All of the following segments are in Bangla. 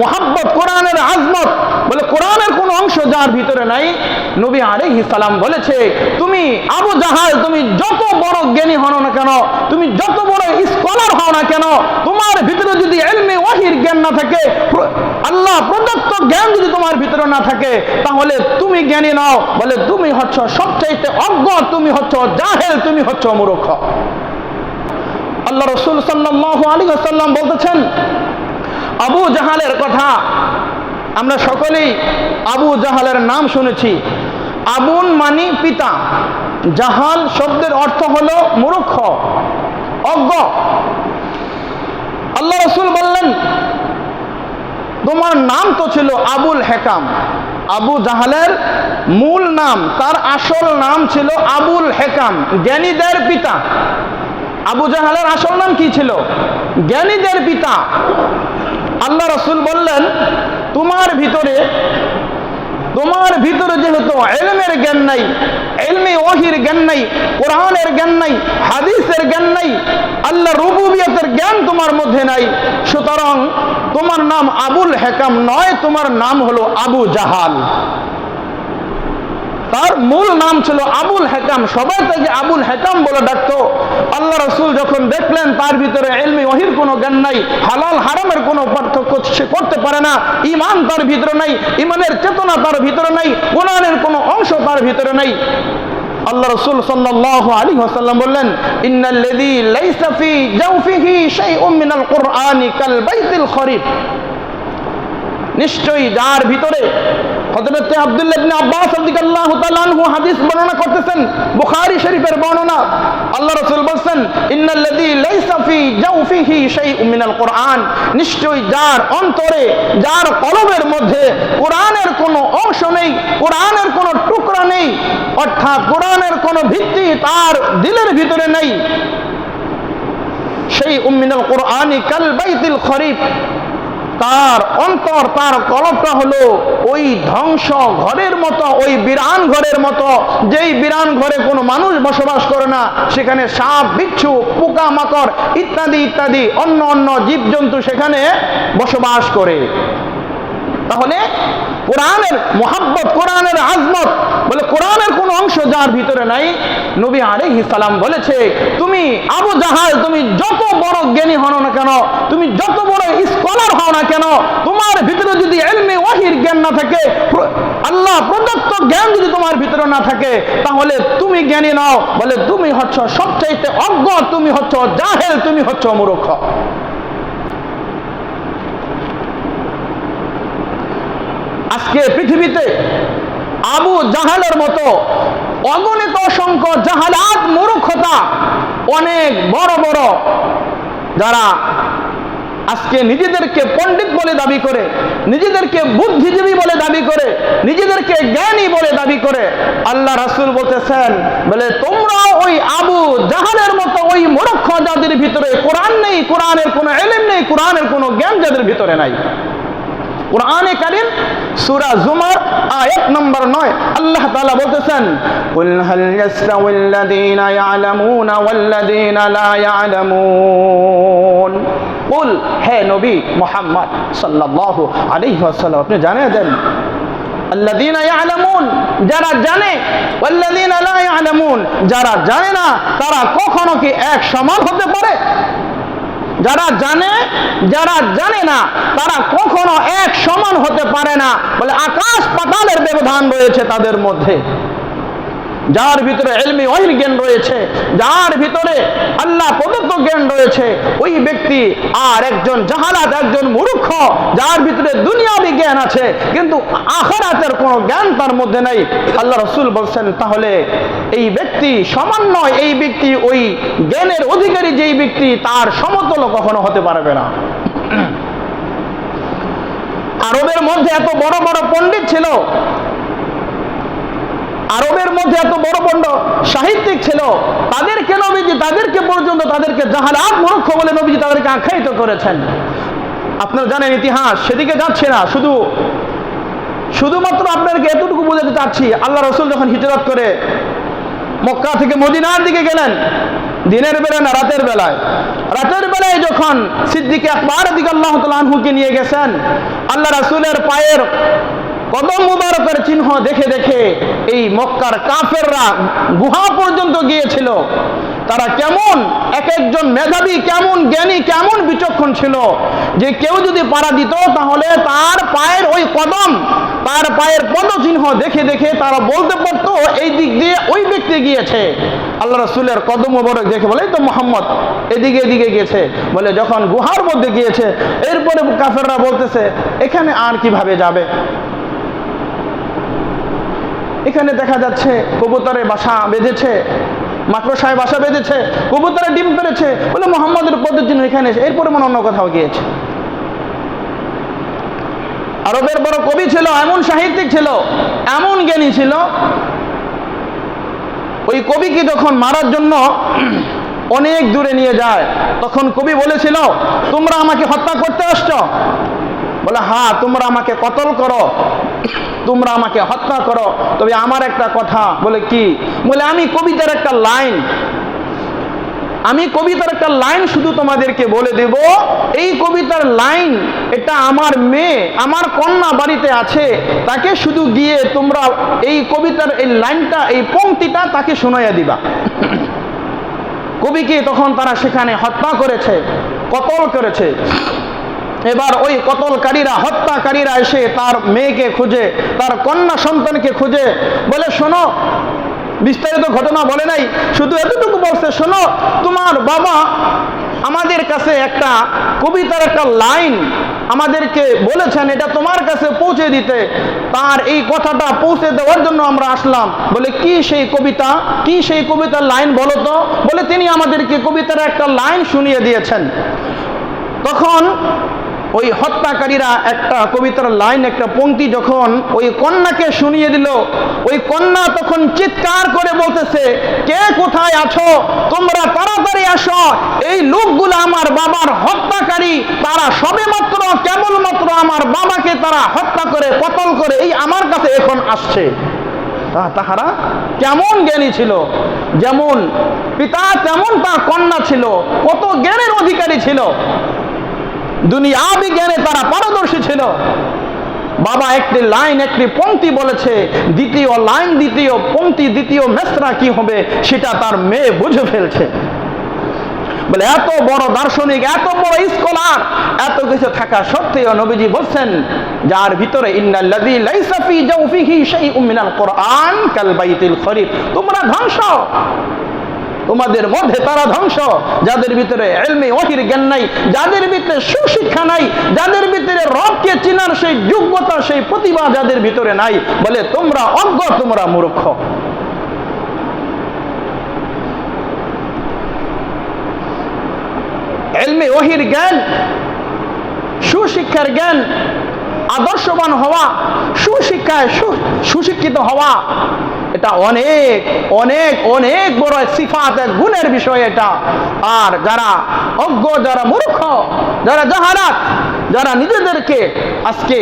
মোহাব্বত, কোরআনের আজমত, বলে কোরআনের কোন অংশ যার ভিতরে নাই, নবী আলাইহিস সালাম বলেছে, তুমি আবু জাহাল, তুমি যত বড় জ্ঞানী হও না কেন, তুমি যত বড় স্কলার হও না কেন, তোমার ভিতরে যদি এলমে ওয়াহির জ্ঞান না থাকে আল্লাহ প্রদত্ত জ্ঞান যদি তোমার ভিতরে না থাকে, তাহলে তুমি জ্ঞানী নাও, বলে তুমি হচ্ছ সবচাইতে অজ্ঞ, তুমি হচ্ছ জাহেল, তুমি হচ্ছ মূর্খ। আল্লাহ রসুল সাল্লাহ আলী আসাল্লাম বলতেছেন আবু জাহালের কথা আমরা সকলেই আবু জাহালের নাম শুনেছি। আবুন মানি পিতা। জাহাল শব্দের অর্থ হলো মূর্খ, অজ্ঞ। আল্লাহ রসুল বললেন, তোমার নাম তো ছিল আবুল হেকাম। আবু জাহালের মূল নাম, তার আসল নাম ছিল আবুল হেকাম, জ্ঞানীদের পিতা। আবু জাহালের আসল নাম কি ছিল? জ্ঞানীদের পিতা। আল্লাহ রসুল বললেন, তোমার ভিতরে তোমার ভিতরে যেহেতু এলমের জ্ঞান নাই, এলমে ওহির জ্ঞান নাই, কোরআনের জ্ঞান নাই, হাদিসের জ্ঞান নাই, আল্লাহ রুবুবিয়তের জ্ঞান তোমার মধ্যে নাই, সুতরাং তোমার নাম আবুল হেকাম নয়, তোমার নাম হলো আবু জাহাল। তার মূল নাম ছিল আবুল হেকাম। সবাই তাকে আবুল হেকাম বলে ডাকতো। আল্লাহ রসুল যখন দেখলেন, তার ভিতরে এলমি ওহির কোনো জ্ঞান নাই, হালাল হারামের কোনো পার্থক্য সে করতে পারে না ইমান তার ভিতরে নাই ইমানের চেতনা তার ভিতরে নাই কোরআনের কোনো অংশ তার ভিতরে নাই। আল্লাহ রসুল সাল্লাল্লাহু আলাইহি ওয়াসাল্লাম বললেন, ইন্নাল্লাযী লাইসা ফি জাওফিহি শাইউম মিনাল কুরআনি কাল বাইতিল খরিফ নিশ্চয়ই যার ভিতরে হযরত আব্দুল্লাহ আব্বাস হাদিস বর্ণনা করতেছেন, বুখারী শরীফের বর্ণনা। আল্লাহ ইন্নাল্লাযী লাইসা ফি শাইউম মিনাল কুরআন। নিশ্চয়ই যার অন্তরে, যার মধ্যে কোনো অংশ নেই, কোরআনের কোনো টুকরা নেই, অর্থাৎ কোরআনের কোনো ভিত্তি তার দিলের ভিতরে নেই। সেই উম্মিনাল কোরআনি কাল বাইতিল খরিফ তার অন্তর, তার কলবটা হলো ওই ধ্বংস ঘরের মতো, ওই বিরান ঘরের মতো। যেই বিরান ঘরে কোনো মানুষ বসবাস করে না, সেখানে সাপ, বিচ্ছু, পোকা, মাকড় ইত্যাদি ইত্যাদি, অন্য অন্য জীবজন্তু সেখানে বসবাস করে। তাহলে কোরআনের মোহাব্বত, কোরআনের আজমত, বলে কোরআনের কোন অংশ যার ভিতরে নাই, নবী আলাইহিস সালাম বলেছে, তুমি আবু জাহাল, তুমি যত বড় জ্ঞানী হন না কেন তুমি যত বড় স্কলার হও না কেন, তোমার ভিতরে যদি এলমে ওয়াহির জ্ঞান না থাকে আল্লাহ প্রদত্ত জ্ঞান যদি তোমার ভিতরে না থাকে, তাহলে তুমি জ্ঞানী নাও, বলে তুমি হচ্ছ সবচাইতে অজ্ঞ, তুমি হচ্ছ জাহেল, তুমি হচ্ছ মূর্খ। আজকে পৃথিবীতে আবু জাহালের মতো অগণিত অসংখ্য জাহালাত মূর্খতা অনেক বড় বড়, যারা আজকে নিজেদেরকে পণ্ডিত বলে দাবি করে, নিজেদেরকে বুদ্ধিজীবী বলে দাবি করে, নিজেদেরকে জ্ঞানী বলে দাবি করে। আল্লাহ রাসূল বলতেছেন, বলে, তোমরা ওই আবু জাহানের মতো ওই মূর্খ যাদের ভিতরে কোরআন নেই, কোরআনের কোনো এলেম নেই, কোরআনের কোনো জ্ঞান যাদের ভিতরে নাই। কোরআনে কারিম, সূরা জুমার আয়াত নম্বর 9 আল্লাহ তাআলা বলতেছেন, কুল হাল ইয়াস্তাউল্লাযীনা ইয়ালামুনা লা ইয়ালামুন। কুল হে নবী মুহাম্মদ সাল্লাল্লাহু আলাইহি ওয়াসাল্লাম, আপনি দেন। জানে ইয়ালামুন, যারা জানে না, তারা কখনো কি এক সমান হতে পারে? যারা জানে যারা জানে না, তারা কখনো এক সমান হতে পারে না। বলে আকাশ পাতালের ব্যবধান রয়েছে তাদের মধ্যে। যার ভিতরে এলমি ওহির জ্ঞান রয়েছে, যার ভিতরে আল্লাহ প্রদত্ত জ্ঞান রয়েছে, ওই ব্যক্তি আর একজন জাহালাত, একজন মূর্খ, যার ভিতরে দুনিয়াবি জ্ঞান আছে, কিন্তু আখরাতের কোনো জ্ঞান তার মধ্যে নেই। আল্লাহ রসুল বলছেন, তাহলে এই ব্যক্তি সমান নয়, এই ব্যক্তি ওই জ্ঞানের অধিকারী যেই ব্যক্তি, তার সমতল কখনো হতে পারবে না। আরবের মধ্যে এত বড় বড় পণ্ডিত ছিল আরবের মধ্যে এত বড় বড় সাহিত্যিক ছিল, তাদেরকে নবীজি, তাদেরকে পর্যন্ত তাদেরকে জাহালাত মূর্খ বলে নবীজি তাদেরকে আখ্যায়িত করেছেন। আপনারা জানেন ইতিহাস, সেদিকে যাচ্ছে না, শুধু, শুধুমাত্র আপনাদেরকে এতটুকু বোঝাতে চাচ্ছি, আল্লাহ রসুল যখন হিজরত করে মক্কা থেকে মদিনার দিকে গেলেন, দিনের বেলা না রাতের বেলায়? রাতের বেলায় যখন সিদ্দিকে আকবর দিকে আল্লাহ আনহুকে নিয়ে গেছেন, আল্লাহ রাসুলের পায়ের কদম মুবারকের চিহ্ন দেখে দেখে এই মক্কার কাফেররা গুহা পর্যন্ত গিয়েছিল। তারা কেমন এক একজন মেধাবী, কেমন জ্ঞানী, কেমন বিচক্ষণ ছিল যে কেউ যদি পাড়া দিত তাহলে তার পায়ের ওই কদম, তার পায়ের পদচিহ্ন দেখে দেখে তারা বলতে পারতো, এই দিক দিয়ে ওই ব্যক্তি গিয়েছে। আল্লাহ রসুলের কদম মোবারক দেখে বলে তো মোহাম্মদ। এদিকে এদিকে গিয়েছে। বলে, যখন গুহার মধ্যে গিয়েছে, এরপরে কাফেররা বলতেছে, এখানে আর কীভাবে যাবে এখানে দেখা যাচ্ছে কবুতরে বাসা বেঁধেছে, মাকড়সায় বাসা বেঁধেছে কবুতরে ডিম পেরেছে বলে মোহাম্মদের জন্য এখানে এসে এরপরে মনে অন্য কোথাও গিয়েছে। আরবের বড় কবি ছিল, এমন সাহিত্যিক ছিল, এমন জ্ঞানী ছিল। ওই কবিকে যখন মারার জন্য অনেক দূরে নিয়ে যায়, তখন কবি বলেছিল, তোমরা আমাকে হত্যা করতে আসছো? বলে হ্যাঁ তোমরা আমাকে কতল করো? তোমরা আমাকে হত্যা করো? তবে আমার একটা কথা বলে কি? বলে, আমি কবিতার একটা লাইন, আমি কবিতার একটা লাইন শুধু তোমাদেরকে বলে দেব। এই কবিতার লাইন, এটা আমার মেয়ে, আমার কন্যা বাড়িতে আছে। তাকে শুধু গিয়ে তোমরা এই কবিতার এই লাইনটা, এই পংক্তিটা তাকে শোনাইয়া দিবা। কবিকে তখন তারা সেখানে হত্যা করেছে, কতল করেছে? এবার ওই কতলকারীরা, হত্যাকারীরা এসে তার মেয়েকে খুঁজে, তার কন্যা সন্তানকে খুঁজে বলে, শোনো, বিস্তারিত ঘটনা বলে নাই, শুধু এতটুকু বলছে, শোনো, তোমার বাবা আমাদের কাছে একটা কবিতার একটা লাইন আমাদেরকে বলেছেন, এটা তোমার কাছে পৌঁছে দিতে। তার এই কথাটা পৌঁছে দেওয়ার জন্য আমরা আসলাম। বলে, কি সেই কবিতা? কি সেই কবিতার লাইন বলো তো? বলে, তিনি আমাদেরকে কবিতার একটা লাইন শুনিয়ে দিয়েছেন। তখন ওই হত্যাকারীরা একটা কবিতার লাইন, একটা পঙ্ক্তি যখন ওই কন্যাকে শুনিয়ে দিল, ওই কন্যা তখন চিৎকার করে বলতেছে, কে কোথায় আছো? তোমরা তাড়াতাড়ি আসো। এই লোকগুলো আমার বাবার হত্যাকারী। তারা সবেমাত্র, কেবলমাত্র আমার বাবাকে তারা হত্যা করে কতল করে, এই আমার কাছে এখন আসছে। তাহারা কেমন জ্ঞানী ছিল, যেমন পিতা তেমন তার কন্যা ছিল, কত জ্ঞানের অধিকারী ছিল। দুনিয়াবি বিজ্ঞানে তারা পারদর্শী ছিল। বাবা একটি লাইন, একটি পংক্তি বলেছে, দ্বিতীয় লাইন, দ্বিতীয় পংক্তি দ্বিতীয় মেসরা কি হবে সেটা তার মেয়ে বুঝে ফেলছে। বলে, এত বড় দার্শনিক, এত বড় স্কলার এত কিছু থাকা সত্ত্বেও নবীজি বলছেন, যার ভিতরে তোমরা ধ্বংস। তোমাদের মধ্যে তারা ধ্বংস। যাদের ভিতরে এলমে ওহির জ্ঞান নাই, যাদের ভিতরে সুশিক্ষা নাই, যাদের ভিতরে রবকে চিনার সেই যোগ্যতা, সেই প্রতিভা যাদের ভিতরে নাই, বলে তোমরা অজ্ঞ, তোমরা মূর্খ। এলমে ওহির জ্ঞান, সুশিক্ষার জ্ঞান, আদর্শবান হওয়া, সুশিক্ষায় সুশিক্ষিত হওয়া এটা অনেক অনেক অনেক বড় সিফাত এক গুণের বিষয় এটা। আর যারা অজ্ঞ, যারা মূর্খ, যারা জাহারাত যারা নিজেদেরকে আজকে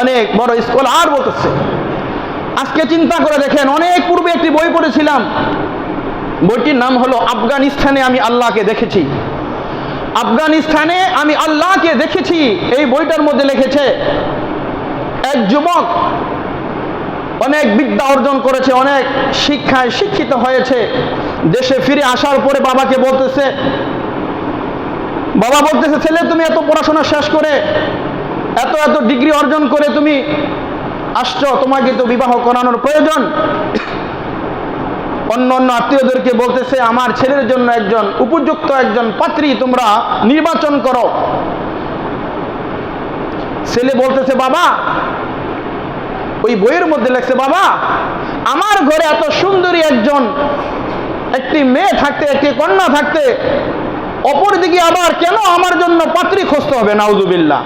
অনেক বড় স্কলার বলতেছে। আজকে চিন্তা করে দেখেন, অনেক পূর্বে একটি বই পড়েছিলাম। বইটির নাম হলো আফগানিস্তানে আমি আল্লাহকে দেখেছি। আফগানিস্তানে আমি আল্লাহকে দেখেছি। এই বইটার মধ্যে লিখেছে, এক যুবক অনেক বিদ্যা অর্জন করেছে, অনেক শিক্ষায় শিক্ষিত হয়েছে। দেশে ফিরে আসার পরে বাবাকে বলতেছে, বাবা বলতেছে, ছেলে, তুমি এত পড়াশোনা শেষ করে এত এত ডিগ্রি অর্জন করে তুমি আসছো, তোমাকে তো বিবাহ করানোর প্রয়োজন। অন্য অন্য আত্মীয়দেরকে বলতেছে, আমার ছেলের জন্য একজন উপযুক্ত একজন পাত্রী তোমরা নির্বাচন করো। ছেলে বলতেছে, বাবা ওই বইয়ের মধ্যে লেখছে, বাবা, আমার ঘরে এত সুন্দরী একজন, একটি মেয়ে থাকতে, একটি কন্যা থাকতে, অপরদিকে আবার কেন আমার জন্য পাত্রী খুঁজতে হবে? নাউজুবিল্লা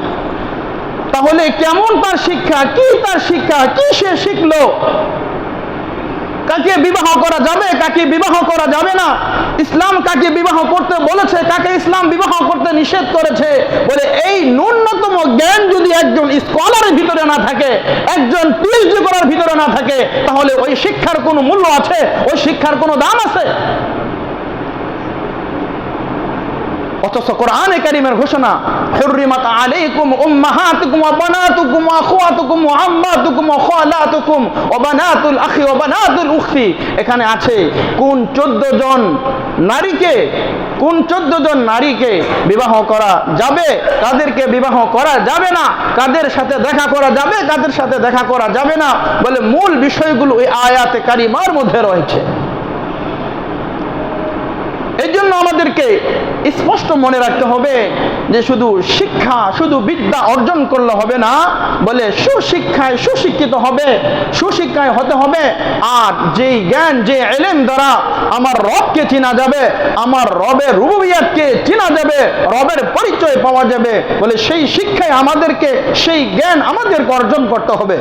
তাহলে কেমন তার শিক্ষা? কি তার শিক্ষা? কি সে শিখলো? কাকে বিবাহ করা যাবে, কাকে বিবাহ করা যাবে না? ইসলাম কাকে বিবাহ করতে বলেছে, কাকে ইসলাম বিবাহ করতে নিষেধ করেছে? বলে এই ন্যূনতম জ্ঞান যদি একজন স্কলারের ভিতরে না থাকে, একজন পিএইচডি করার ভিতরে না থাকে, তাহলে ওই শিক্ষার কোনো মূল্য আছে? ওই শিক্ষার কোনো দাম আছে? অথচ কোরআনে কারিমের ঘোষণা, হুররিমাত আলাইকুম উম্মাহাতুকুম ওয়া বানাতুকুম ওয়া আখওয়াতুকুম ওয়া আম্মাতুকুম ওয়া খালাতুকুম ওয়া বানাতুল আখি ওয়া বানাতুল উখতি এখানে আছে, কোন 14 জন নারীকে, কোন 14 জন নারীকে বিবাহ করা যাবে? কাদেরকে বিবাহ করা যাবে না। কাদের সাথে দেখা করা যাবে কাদের সাথে দেখা করা যাবে না। বলে মূল বিষয়গুলো এই আয়াতে কারিমার মধ্যে রয়েছে। জন্য আমাদেরকে স্পষ্ট মনে রাখতে হবে যে শুধু শিক্ষা, শুধু বিদ্যা অর্জন করলে হবে না, বলে সুশিক্ষায় সুশিক্ষিত হবে, সুশিক্ষায় হতে হবে। আর যেই জ্ঞান, যে এলেম দ্বারা আমার রবকে চেনা যাবে, আমার রবের রুবিয়াতকে চেনা যাবে, রবের পরিচয় পাওয়া যাবে, বলে সেই শিক্ষায় আমাদেরকে, সেই জ্ঞান আমাদেরকে অর্জন করতে হবে।